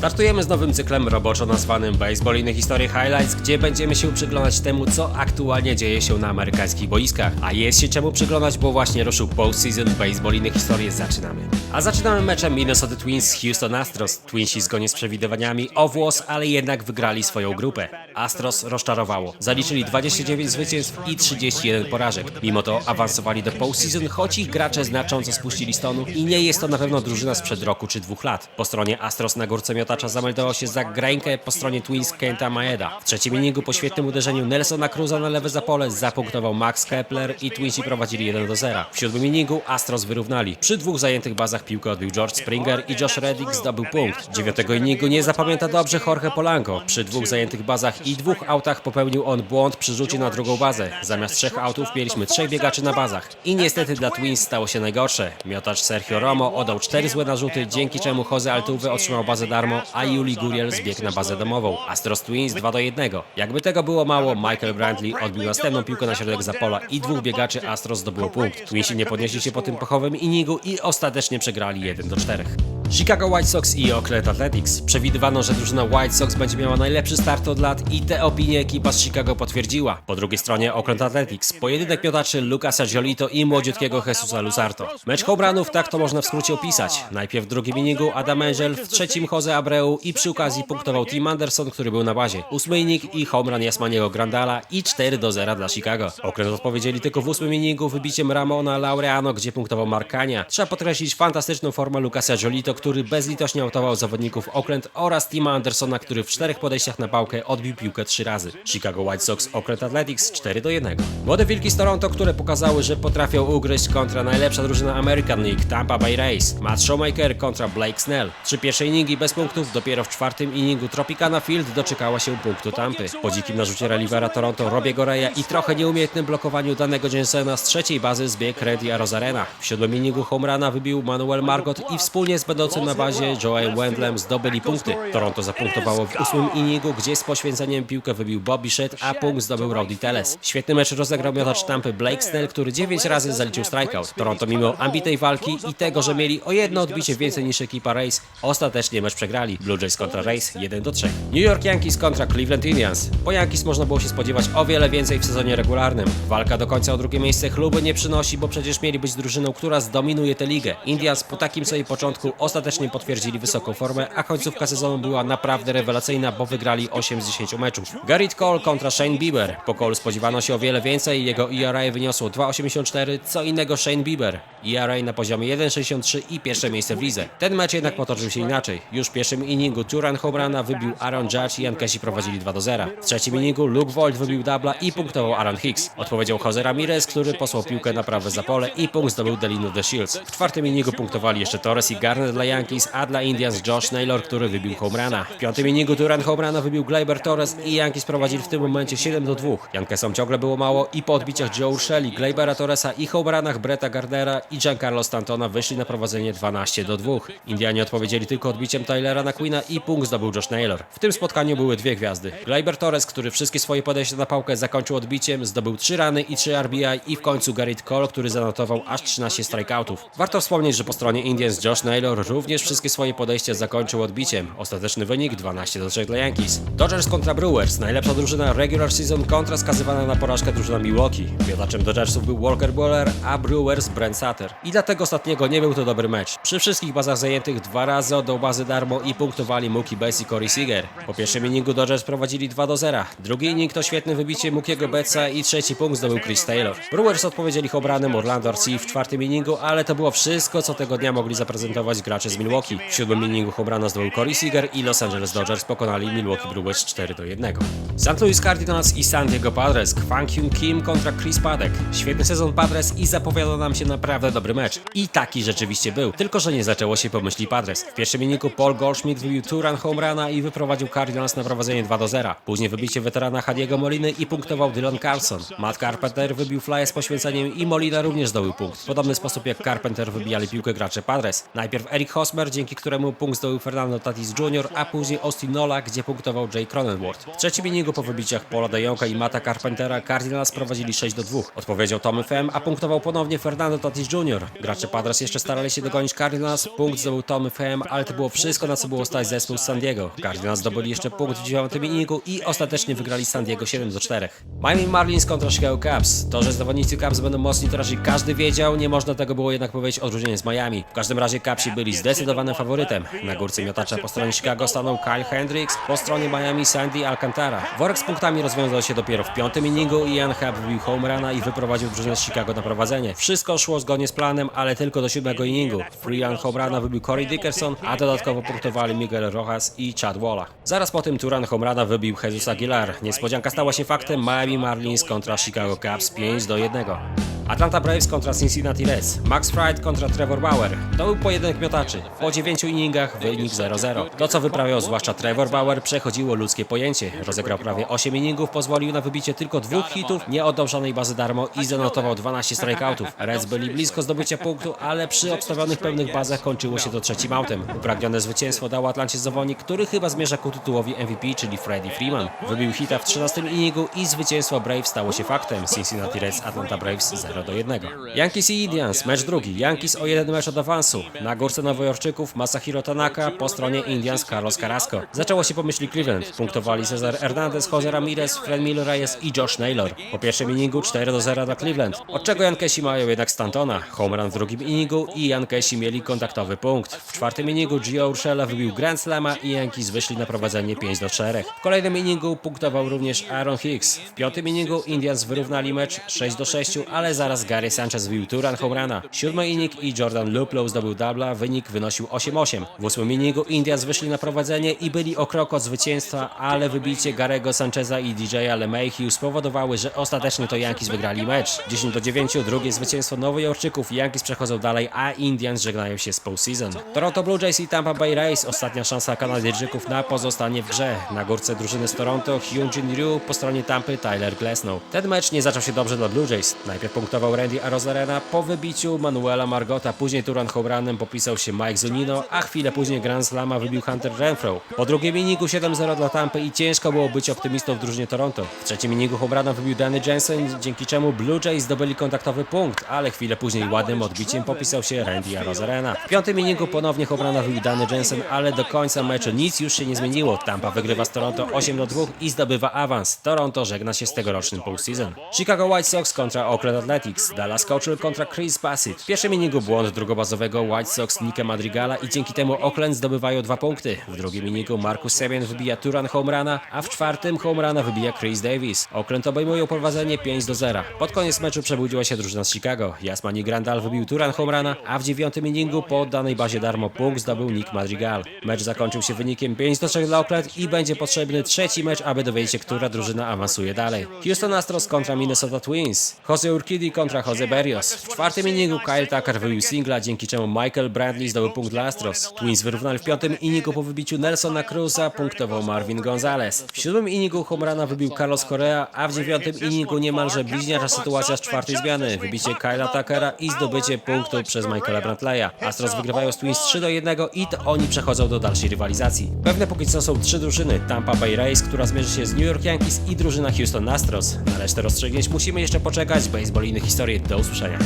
Startujemy z nowym cyklem roboczo nazwanym Baseball inne historie Highlights, gdzie będziemy się przyglądać temu, co aktualnie dzieje się na amerykańskich boiskach. A jest się czemu przyglądać, bo właśnie ruszył postseason Baseball inne historie zaczynamy. A zaczynamy meczem Minnesota Twins z Houston Astros. Twinsi zgodnie z przewidywaniami o włos, ale jednak wygrali swoją grupę. Astros rozczarowało. Zaliczyli 29 zwycięstw i 31 porażek. Mimo to awansowali do postseason, choć ich gracze znacząco spuścili stonu i nie jest to na pewno drużyna sprzed roku czy dwóch lat. Po stronie Astros na górce miotacza zameldował się Zach Greinke, po stronie Twins Kenta Maeda. W trzecim inningu po świetnym uderzeniu Nelsona Cruza na lewe zapole zapunktował Max Kepler i Twinsi prowadzili 1 do 0. W siódmym inningu Astros wyrównali. Przy dwóch zajętych bazach piłkę odbił George Springer i Josh Reddick zdobył punkt. Dziewiątego inningu nie zapamięta dobrze Jorge Polanco. Przy dwóch zajętych bazach i dwóch autach popełnił on błąd przy rzucie na drugą bazę. Zamiast trzech autów mieliśmy trzech biegaczy na bazach. I niestety dla Twins stało się najgorsze. Miotacz Sergio Romo oddał cztery złe narzuty, dzięki czemu Jose Altuve otrzymał bazę darmo, a Juli Guriel zbiegł na bazę domową. Astros Twins 2 do 1. Jakby tego było mało, Michael Brantley odbił następną piłkę na środek zapola i dwóch biegaczy Astros zdobyło punkt. Twinsi nie podnieśli się po tym pechowym inningu i ostatecznie przegrali 1 do 4. Chicago White Sox i Oakland Athletics. Przewidywano, że drużyna White Sox będzie miała najlepszy start od lat i te opinie ekipa z Chicago potwierdziła. Po drugiej stronie Oakland Athletics. Pojedynek miotaczy Lucasa Giolito i młodziutkiego Jesusa Luzarto. Mecz home tak to można w skrócie opisać. Najpierw w drugim inningu Adam Angel, w trzecim Jose Abreu i przy okazji punktował Tim Anderson, który był na bazie. Ósmy inning i home run Jasmaniego Grandala i 4 do 0 dla Chicago. Oakland odpowiedzieli tylko w ósmym inningu wybiciem Ramona Laureano, gdzie punktował Markania. Trzeba podkreślić fantastyczną formę Lucasa Giolito, który bezlitośnie autował zawodników Oakland oraz Tima Andersona, który w czterech podejściach na pałkę odbił piłkę trzy razy. Chicago White Sox Oakland Athletics 4 do 1. Młode Wilki z Toronto, które pokazały, że potrafią ugryźć kontra najlepsza drużyna American League Tampa Bay Rays. Matt Showmaker kontra Blake Snell. Trzy pierwsze inningi bez punktów, dopiero w czwartym inningu Tropicana Field doczekała się punktu Tampy. Po dzikim narzucie relievera Toronto Robiego Reya i trochę nieumiejętnym blokowaniu danego Jensena z trzeciej bazy zbiegł Reddy Arozarena. W siódmym inningu home runa wybił Manuel Margot i wspólnie z będącym na bazie Joey Wendlem zdobyli punkty. Toronto zapunktowało w ósmym inningu, gdzie z poświęceniem piłkę wybił Bobby Shedd, a punkt zdobył Rowdy Teles. Świetny mecz rozegrał miotacz Tampy Blake Snell, który 9 razy zaliczył strikeout. Toronto mimo ambitnej walki i tego, że mieli o jedno odbicie więcej niż ekipa Rays, ostatecznie mecz przegrali. Blue Jays kontra Rays 1 do 3. New York Yankees kontra Cleveland Indians. Po Yankees można było się spodziewać o wiele więcej w sezonie regularnym. Walka do końca o drugie miejsce chluby nie przynosi, bo przecież mieli być drużyną, która zdominuje tę ligę. Indians po takim sobie początku ostatecznie potwierdzili wysoką formę, a końcówka sezonu była naprawdę rewelacyjna, bo wygrali 8 z 10 meczów. Garrett Cole kontra Shane Bieber. Po Cole spodziewano się o wiele więcej, jego ERA wyniosło 2,84, co innego Shane Bieber. ERA na poziomie 1,63 i pierwsze miejsce w lidze. Ten mecz jednak potoczył się inaczej. Już w pierwszym inningu Turan Hobrana wybił Aaron Judge i Jankesi prowadzili 2 do 0. W trzecim inningu Luke Voigt wybił dubla i punktował Aaron Hicks. Odpowiedział Jose Ramirez, który posłał piłkę na prawe zapole i punkt zdobył Delino de Shields. W czwartym inningu punktowali jeszcze Torres i Garner dla Yankees, a dla Indians Josh Naylor, który wybił homerana. W piątym inningu Turan homerana wybił Gleyber Torres i Yankees prowadzili w tym momencie 7 do 2. Yankeesom ciągle było mało i po odbiciach Joe Ursheli, Gleybera Torresa i homeranach Bretta Gardnera i Giancarlo Stantona wyszli na prowadzenie 12 do 2. Indianie odpowiedzieli tylko odbiciem Tylera na Queena i punkt zdobył Josh Naylor. W tym spotkaniu były dwie gwiazdy. Gleyber Torres, który wszystkie swoje podejścia na pałkę zakończył odbiciem, zdobył 3 rany i 3 RBI i w końcu Garrett Cole, który zanotował aż 13 strikeoutów. Warto wspomnieć, że po stronie Indians Josh Naylor również wszystkie swoje podejścia zakończył odbiciem. Ostateczny wynik 12 do 3 dla Yankees. Dodgers kontra Brewers. Najlepsza drużyna regular season kontra skazywana na porażkę drużyna Milwaukee. Miotaczem Dodgersów był Walker Buehler, a Brewers Brent Sutter. I dlatego ostatniego nie był to dobry mecz. Przy wszystkich bazach zajętych dwa razy oddał bazy darmo i punktowali Mookie Betts i Corey Seager. Po pierwszym inningu Dodgers prowadzili 2 do 0. Drugi inning to świetne wybicie Mookiego Bettsa i trzeci punkt zdobył Chris Taylor. Brewers odpowiedzieli obranym Orlando Arcia w czwartym inningu, ale to było wszystko, co tego dnia mogli zaprezentować gracze z Milwaukee. W siódmym inningu obrano zdobył Corey Seager i Los Angeles Dodgers pokonali Milwaukee Brewers 4 do 1. St. Louis Cardinals i San Diego Padres. Kwang Hyun Kim kontra Chris Paddock. Świetny sezon Padres i zapowiada nam się naprawdę dobry mecz. I taki rzeczywiście był, tylko że nie zaczęło się po myśli Padres. W pierwszym inningu Paul Goldschmidt wybił Turan home runa i wyprowadził Cardinals na prowadzenie 2 do 0. Później wybicie weterana Hadiego Moliny i punktował Dylan Carlson. Matt Carpenter wybił flyer z poświęceniem i Molina również zdobył punkt. W podobny sposób jak Carpenter wybijali piłkę gracze Padres. Najpierw Eric Hosmer, dzięki któremu punkt zdobył Fernando Tatis Jr., a później Austin Nola, gdzie punktował Jay Cronenworth. W trzecim inningu po wybiciach Paula DeJonga i Mata Carpentera Cardinals prowadzili 6 do 2. Odpowiedział Tommy Pham, a punktował ponownie Fernando Tatis Jr. Gracze Padres jeszcze starali się dogonić Cardinals, punkt zdobył Tommy Pham, ale to było wszystko na co było stać zespół z San Diego. Cardinals zdobyli jeszcze punkt w dziewiątym inningu i ostatecznie wygrali San Diego 7 do 4. Miami Marlins kontra Chicago Cubs. To, że zawodnicy Cubs będą mocni, to raczej każdy wiedział, nie można tego było jednak powiedzieć odróżnienie z Miami. W każdym razie Cubsi byli zdecydowanym faworytem. Na górce miotacza po stronie Chicago stanął Kyle Hendricks, po stronie Miami Sandy Alcantara. Worek z punktami rozwiązał się dopiero w piątym inningu i Ian Happ wybił home runa i wyprowadził drużynę z Chicago na prowadzenie. Wszystko szło zgodnie z planem, ale tylko do siódmego inningu. Free run home runa wybił Corey Dickerson, a dodatkowo punktowali Miguel Rojas i Chad Walla. Zaraz po tym Turan home runa wybił Jesus Aguilar. Niespodzianka stała się faktem Miami Marlins kontra Chicago Cubs 5 do 1. Atlanta Braves kontra Cincinnati Reds. Max Fried kontra Trevor Bauer. To był pojedynek miotaczy. Po 9 inningach wynik 0-0. To co wyprawiał zwłaszcza Trevor Bauer przechodziło ludzkie pojęcie. Rozegrał prawie 8 inningów, pozwolił na wybicie tylko dwóch hitów, nie oddał żadnej bazy darmo i zanotował 12 strikeoutów. Reds byli blisko zdobycia punktu, ale przy obstawionych pełnych bazach kończyło się to trzecim autem. Upragnione zwycięstwo dało Atlancie zawodnik, który chyba zmierza ku tytułowi MVP, czyli Freddie Freeman. Wybił hita w 13 inningu i zwycięstwo Braves stało się faktem. Cincinnati Reds Atlanta Braves 0 do 1. Yankees i Indians, mecz drugi. Yankees o jeden mecz od awansu. Na górce Nowojorczyków Masahiro Tanaka, po stronie Indians Carlos Carrasco. Zaczęło się po myśli Cleveland. Punktowali Cesar Hernandez, Jose Ramirez, Fred Miller Reyes i Josh Naylor. Po pierwszym inningu 4 do 0 dla Cleveland. Od czego Yankesi mają jednak Stantona. Home run w drugim inningu i Yankesi mieli kontaktowy punkt. W czwartym inningu Gio Urshela wybił Grand Slama i Yankees wyszli na prowadzenie 5 do 4. W kolejnym inningu punktował również Aaron Hicks. W piątym inningu Indians wyrównali mecz 6 do 6, ale zaraz Gary Sanchez wybił Turan Homrana. Siódmy inning i Jordan Luplow zdobył dubla, wynik wynosił 8-8. W ósmym inningu Indians wyszli na prowadzenie i byli o krok od zwycięstwa, ale wybicie Garego Sancheza i DJ-a LeMahieu spowodowały, że ostatecznie to Yankees wygrali mecz. 10 do 9, drugie zwycięstwo Nowojorczyków, Yankees przechodzą dalej, a Indians żegnają się z postseason. Toronto Blue Jays i Tampa Bay Rays, ostatnia szansa Kanadyjczyków na pozostanie w grze. Na górce drużyny z Toronto Hyunjin Ryu, po stronie Tampy Tyler Glasnow. Ten mecz nie zaczął się dobrze dla Blue Jays. Najpierw punktował Randy Arozarena po wybiciu Manuela Margota, później Turan Hobranem popisał się Mike Zunino, a chwilę później Grand Slama wybił Hunter Renfro. Po drugim inningu 7-0 dla Tampy i ciężko było być optymistą w drużynie Toronto. W trzecim inningu Hobrana wybił Danny Jensen, dzięki czemu Blue Jays zdobyli kontaktowy punkt, ale chwilę później ładnym odbiciem popisał się Randy Arozarena. W piątym inningu ponownie Hobrana wybił Danny Jensen, ale do końca meczu nic już się nie zmieniło. Tampa wygrywa z Toronto 8 do 2 i zdobywa awans. Toronto żegna się z tegorocznym postseason. Chicago White Sox kontra Oakland Athletics. Dallas Keuchel kontra Chris Bassett. W pierwszym inningu błąd drugobazowego White Sox Nika Madrigala i dzięki temu Oakland zdobywają dwa punkty. W drugim inningu Marcus Semien wybija Turan home runa, a w czwartym home runa wybija Chris Davis. Oakland obejmują prowadzenie 5 do 0. Pod koniec meczu przebudziła się drużyna z Chicago. Jasmani Grandal wybił Turan home runa, a w dziewiątym inningu po oddanej bazie darmo punkt zdobył Nick Madrigal. Mecz zakończył się wynikiem 5 do 3 dla Oakland i będzie potrzebny trzeci mecz, aby dowiedzieć się, która drużyna awansuje dalej. Houston Astros kontra Minnesota Twins. Jose Urquidy kontra Jose Berrios. W czwartym inningu Kyle Tucker wybił singla, dzięki czemu Michael Bradley zdobył punkt dla Astros. Twins wyrównali w piątym inningu po wybiciu Nelsona Cruza, punktował Marvin Gonzalez. W siódmym inningu Homrana wybił Carlos Correa, a w dziewiątym inningu niemalże bliźniacza sytuacja z czwartej zmiany. Wybicie Kyla Tuckera i zdobycie punktu przez Michaela Brantleya. Astros wygrywają z Twins 3 do 1 i to oni przechodzą do dalszej rywalizacji. Pewne póki co są trzy drużyny. Tampa Bay Rays, która zmierzy się z New York Yankees i drużyna Houston Astros. Na resztę rozstrzygnięć musimy jeszcze poczekać. Baseball i inne historie. Do usłyszenia.